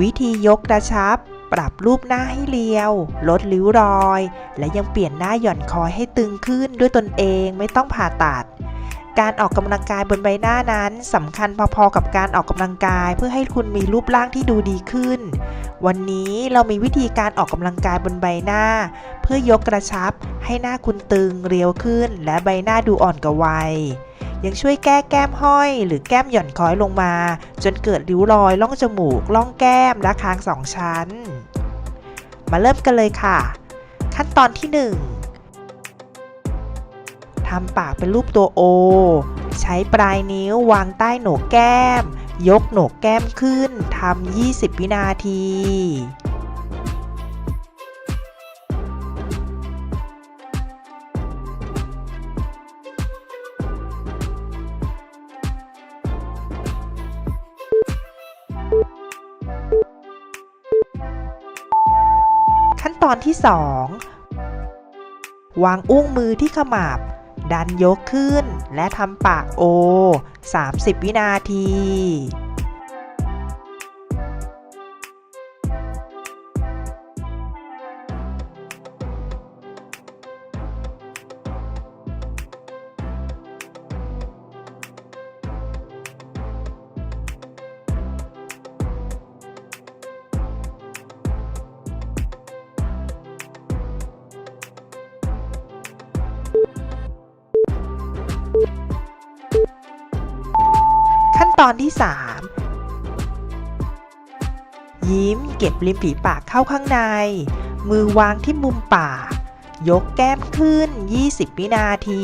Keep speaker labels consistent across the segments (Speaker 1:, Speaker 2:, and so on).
Speaker 1: วิธียกกระชับ ปรับรูปหน้าให้เรียว ลดริ้วรอย และยังเปลี่ยนหน้าหย่อนคอยให้ตึงขึ้นด้วยตนเองไม่ต้องผ่าตัด การออกกำลังกายบนใบหน้านั้นสำคัญพอๆกับการออกกำลังกาย เพื่อให้คุณมีรูปร่างที่ดูดีขึ้น วันนี้เรามีวิธีการออกกำลังกายบนใบหน้า เพื่อยกกระชับ ให้หน้าคุณตึงเรียวขึ้น และใบหน้าดูอ่อนกว่าวัย ยังช่วยแก้แก้มห้อย หรือแก้มหย่อนคล้อยลงมา จนเกิดริ้วรอยล่องจมูกล่องแก้มและคางสองชั้น มาเริ่มกันเลยค่ะ ขั้นตอนที่ 1 ทำปากเป็นรูปตัวโอ ใช้ปลายนิ้ววางใต้โหนกแก้ม ยกโหนกแก้มขึ้นทำ 20 วินาทีขั้นตอนที่ 2 วางอุ้งมือที่ขมับ ดันยกขึ้น และทำปากโอ 30 วินาที ตอนที่ 3 ยิ้มเก็บริมฝีปากเข้าข้างใน มือวางที่มุมปาก ยกแก้มขึ้น 20 วินาที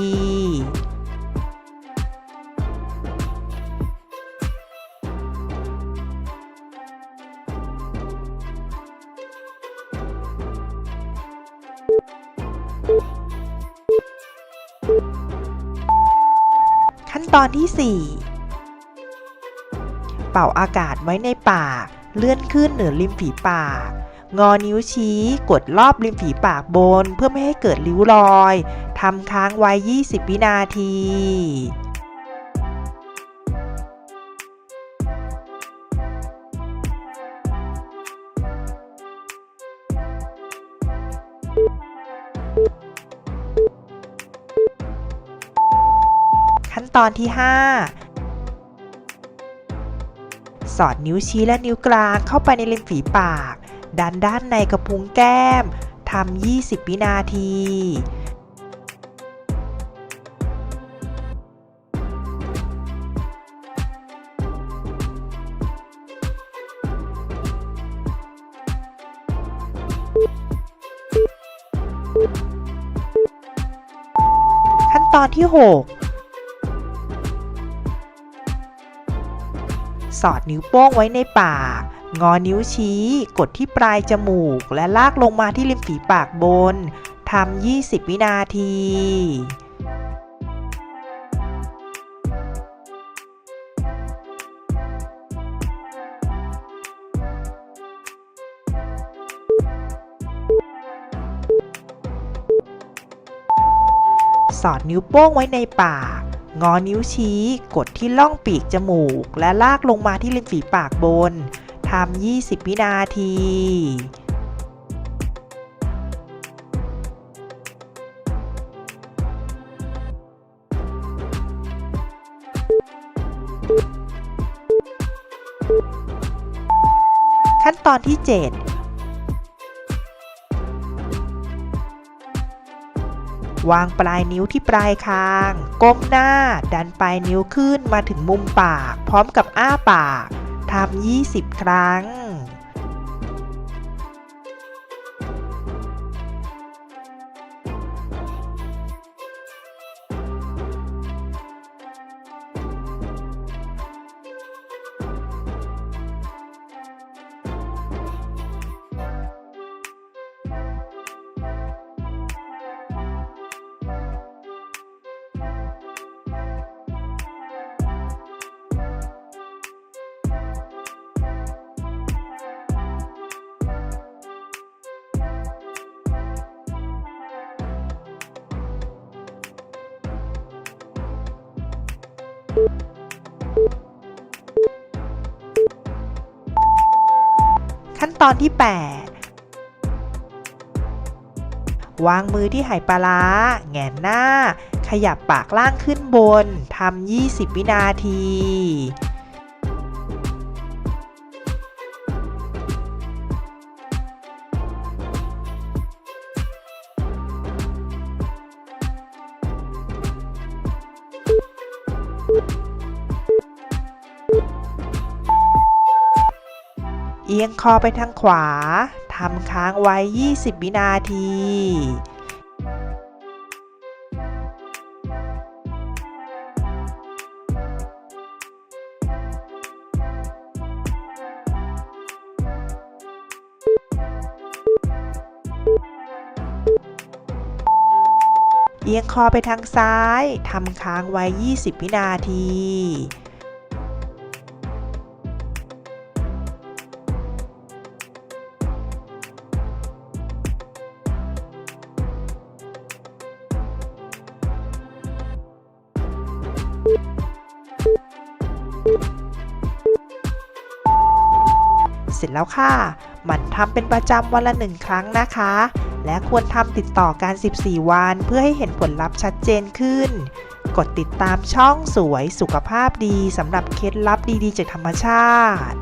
Speaker 1: ขั้นตอนที่ 4 เป่าอากาศไว้ในปาก เลื่อนขึ้นเหนือริมฝีปาก งอนิ้วชี้กดรอบริมฝีปากบน เพื่อไม่ให้เกิดริ้วรอยทำค้างไว้ 20 วินาทีขั้นตอนที่ 5 สอดนิ้วชี้และนิ้วกลางเข้าไปในริมฝีปาก ดันด้านในกระพุ้งแก้มทำ 20 วินาที ขั้นตอนที่ 6 สอดนิ้วโป้งไว้ในปาก งอนิ้วชี้ กดที่ปลายจมูก และลากลงมาที่ริมฝีปากบนทำ 20 วินาทีสอดนิ้วโป้งไว้ในปาก งอนิ้วชี้ กดที่ล่องปีกจมูก และลากลงมาที่ริมฝีปากบนทำ 20 วินาทีขั้นตอนที่ 7 วางปลายนิ้วที่ปลายคาง ก้มหน้า ดันปลายนิ้วขึ้นมาถึงมุมปาก พร้อมกับอ้าปากทำ20 ครั้ง ขั้นตอนที่ 8 วางมือที่ไหปลาร้าแหงนหน้า ขยับปากล่างขึ้นบน ทำ 20 วินาที เอียงคอไปทางขวา ทำค้างไว้ 20 วินาที เอียงคอไปทางซ้าย ทำค้างไว้ 20 วินาที ร็จแล้วค่ะ มันทำเป็นประจำวันละหนึ่งครั้งนะคะ และควรทำติดต่อกัน 14 วันเพื่อให้เห็นผลลัพธ์ชัดเจนขึ้น กดติดตามช่องสวยสุขภาพดีสำหรับเคล็ดลับดีๆจากธรรมชาติ